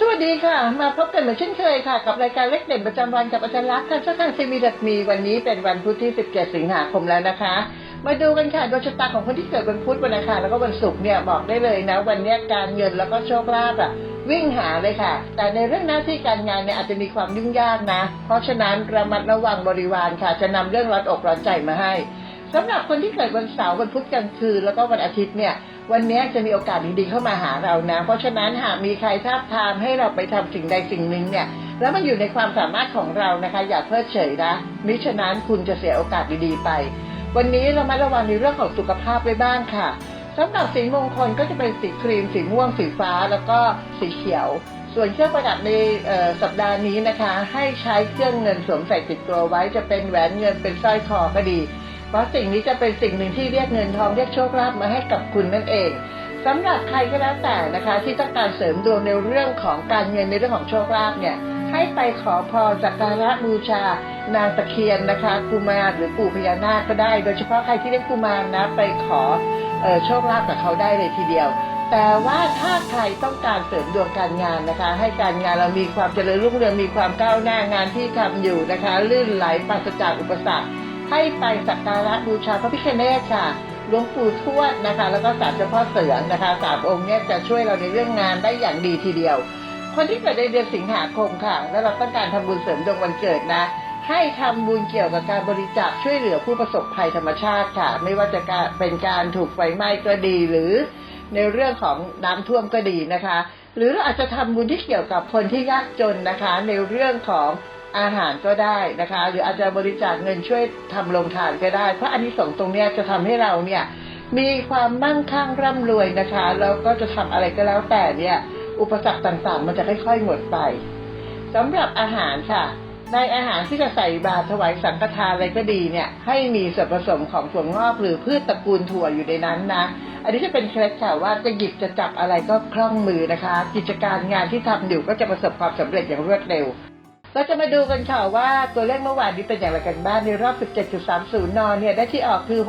สวัสดีค่ะ มาพบกันเหมือนเช่นเคยค่ะ กับรายการเล็กเด่นประจำวันกับอาจารย์ลักษณ์ทางช่องทางทีวีดัมีวันนี้เป็นวันพุธที่ 17 สิงหาคมแล้วนะคะ มาดูกันค่ะดวงชะตาของคนที่เกิดวันพุธวันอังคารแล้วก็วันศุกร์เนี่ยบอกได้เลยนะ วันนี้การเงินแล้วก็โชคลาภอะวิ่งหาเลยค่ะ แต่ในเรื่องหน้าที่การงานเนี่ยอาจจะมีความยุ่งยากนะ เพราะฉะนั้นระมัดระวังบริวารค่ะ จะนำเรื่องร้อนอกร้อนใจมาให้ สำหรับคนที่เกิดวันเสาร์วันพุธกลางคืนแล้วก็วันอาทิตย์เนี่ย วันนี้จะมีโอกาสดีๆเข้ามาหาเรานะ เพราะฉะนั้นหากมีใครท้าบทามให้เราไปทำสิ่งใดสิ่งหนึ่งเนี่ย แล้วมันอยู่ในความสามารถของเรานะคะ อย่าเพิกเฉยนะมิฉะนั้นคุณจะเสียโอกาสดีๆไป วันนี้เรามาระวังในเรื่องของสุขภาพไว้บ้างค่ะสำหรับสีมงคลก็จะเป็นสีครีม สีม่วง สีฟ้า แล้วก็สีเขียว ส่วนเครื่องประดับในสัปดาห์นี้นะคะ ให้ใช้เครื่องเงินสวมใส่ติดตัวไว้จะเป็นแหวนเงินเป็นสร้อยคอก็ดี เพราะสิ่งนี้จะเป็นสิ่งหนึ่งที่เรียกเงินทองเรียกโชคลาภมาให้กับคุณนั่นเองสำหรับใครก็แล้วแต่นะคะ ที่ต้องการเสริมดวงในเรื่องของการเงินในเรื่องของโชคลาภเนี่ยให้ไปขอพรสักการะบูชา นางตะเคียนนะคะกุมารหรือปู่พญานาคก็ได้ โดยเฉพาะใครที่เล่นกุมารนะไปขอออโชคลาภกับเขาได้เลยทีเดียว แต่ว่าถ้าใครต้องการเสริมดวงการงานนะคะ ให้การงานเรามีความเจริญรุ่งเรืองมีความก้าวหน้า งานที่ทำอยู่นะคะ ลื่นไหลปราศจากอุปสรรค ให้ไปสักการะบูชาพระพิฆเนศค่ะหลวงปู่ทวดนะคะ แล้วก็ศาลเจ้าพ่อเสือนะคะสามองค์เนี้ยจะช่วยเราในเรื่องงานได้อย่างดีทีเดียว คนที่เกิดในเดือนสิงหาคมค่ะ แล้วเราต้องการทำบุญเสริมดวงวันเกิดนะ ให้ทำบุญเกี่ยวกับการบริจาคช่วยเหลือผู้ประสบภัยธรรมชาติค่ะ ไม่ว่าจะาเป็นการถูกไฟไหม้ก็ดีหรือในเรื่องของน้ำท่วมก็ดีนะคะ หรืออาจจะทำบุญที่เกี่ยวกับคนที่ยากจนนะคะ ในเรื่องของ อาหารก็ได้นะคะ หรืออาจจะบริจาคเงินช่วยทำโรงทานก็ได้ เพราะอันนี้สงส์ตรงเนี้ยจะทำให้เราเนี่ยมีความมั่งคั่งร่ำรวยนะคะแล้วก็จะทำอะไรก็แล้วแต่เนี่ย อุปสรรคต่างๆ มันจะค่อยๆหมดไปสำหรับอาหารค่ะ ในอาหารที่จะใส่บาตรถวายสังฆทานอะไรก็ดีเนี่ย ให้มีส่วนผสมของถั่วงอกหรือพืชตระกูลถั่วอยู่ในนั้นนะ อันนี้จะเป็นเคล็ดค่ะว่าจะหยิบจะจับอะไรก็คล่องมือนะคะ กิจการงานที่ทำอยู่ก็จะประสบความสำเร็จอย่างรวดเร็ว เราจะมาดูกันค่ะว่าตัวเลขเมื่อวานนี้เป็นอย่างไรกันบ้างในรอบ 17.30นเนี่ยได้ที่ออกคือ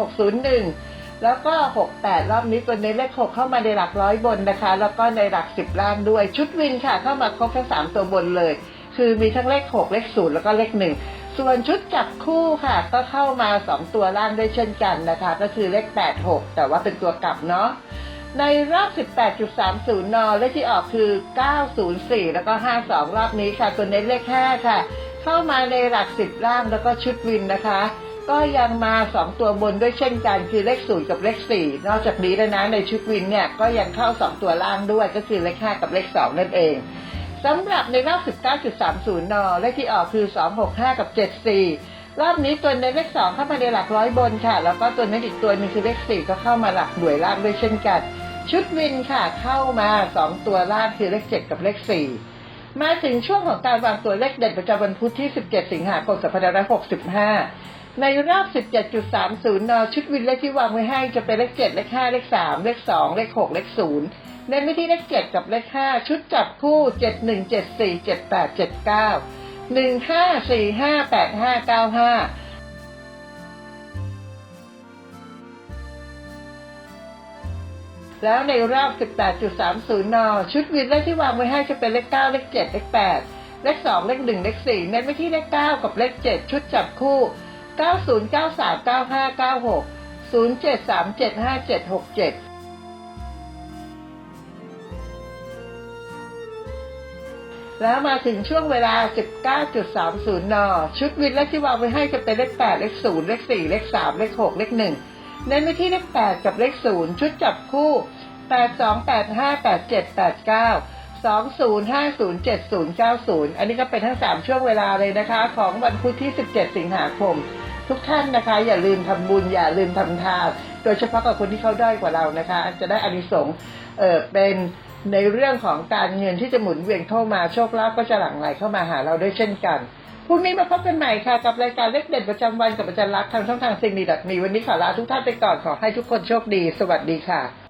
601 แล้วก็ 68 รอบนี้ตัวในเลข 6 เข้ามาในหลักร้อยบนนะคะ แล้วก็ในหลัก 10 ล่างด้วย ชุดวินค่ะ เข้ามาครบทั้ง 3 ตัวบนเลย คือมีทั้งเลข 6 เลข 0 แล้วก็เลข 1 ส่วนชุดจับคู่ค่ะ ก็เข้ามา 2 ตัวล่างด้วยเช่นกันนะคะ ก็คือเลข 8 6 แต่ว่าเป็นตัวกลับเนาะ ในรอบ 18.30 น เลขที่ออกคือ 904 แล้วก็ 52 รอบนี้ค่ะส่วนในเลข 5 ค่ะ เข้ามาในหลัก 10 ล่างแล้วก็ชุดวินนะคะ ก็ยังมา 2 ตัวบนด้วยเช่นกัน คือเลข 0 กับเลข 4 นอกจากนี้แล้วนะในชุดวินเนี่ย ก็ยังเข้า 2 ตัวล่างด้วยก็คือเลข 5 กับเลข 2 นั่นเองสำหรับในรอบ 19.30 น เลขที่ออกคือ 265 กับ 74รอบนี้ตัวในเลข2เข้ามาในหลักร้อยบนค่ะ แล้วก็ตัวนั้นอีกตัวนึงคือเลข4ก็เข้ามาหลักหน่วยล่างด้วยเช่นกัน ชุดวินค่ะเข้ามา2ตัวล่างคือเลข7กับเลข4มาถึงช่วงของการวางตัวเลขเด่นประจำวันพุธที่ 17 สิงหาคม 2565 ในรอบ 17.30 น ชุดวินเลขที่วางไว้ให้จะเป็นเลข 7 เลข 5 เลข 3 เลข 2 เลข 6 เลข 0 เน้นไปที่เลข 7 กับเลข 5 ชุดจับคู่ 7 1 7 แล้วในรอบ 18.30 น ชุดวินเลขที่วางไว้ให้จะเป็นเลข 9 เลข 7 เลข 8 เลข 2 เลข 1 เลข 4 เน้นไปที่เลข 9 กับเลข 7 ชุดจับคู่ 90 93 95 96 07 37 57 67แล้วมาถึงช่วงเวลา 19.30 น ชุดวินเลขที่วางไว้ให้จะเป็นเลข 8 เลข 0 เลข 4 เลข 3 เลข 6 เลข 1 เน้นไปที่เลข 8 กับเลข 0 ชุดจับคู่ 82 85 87 89 20 50 70 90 อันนี้ก็เป็นทั้ง 3 ช่วงเวลาเลยนะคะ ของวันพุธที่ 17 สิงหาคม ทุกท่านนะคะ อย่าลืมทำบุญ อย่าลืมทำทาน โดยเฉพาะกับคนที่เขาด้อยกว่าเรานะคะ จะได้อานิสงส์เออเป็นในเรื่องของการเงินที่จะหมุนเวียนเข้ามาโชคลาภก็จะหลั่งไหลเข้ามาหาเราด้วยเช่นกัน พรุ่งนี้มาพบกันใหม่ค่ะ กับรายการเล็กเด่นประจำวันกับอาจารย์รักทางช่องทางสิ่งดีดัดมีวันนี้ขอลาทุกท่านไปก่อนขอให้ทุกคนโชคดี สวัสดีค่ะ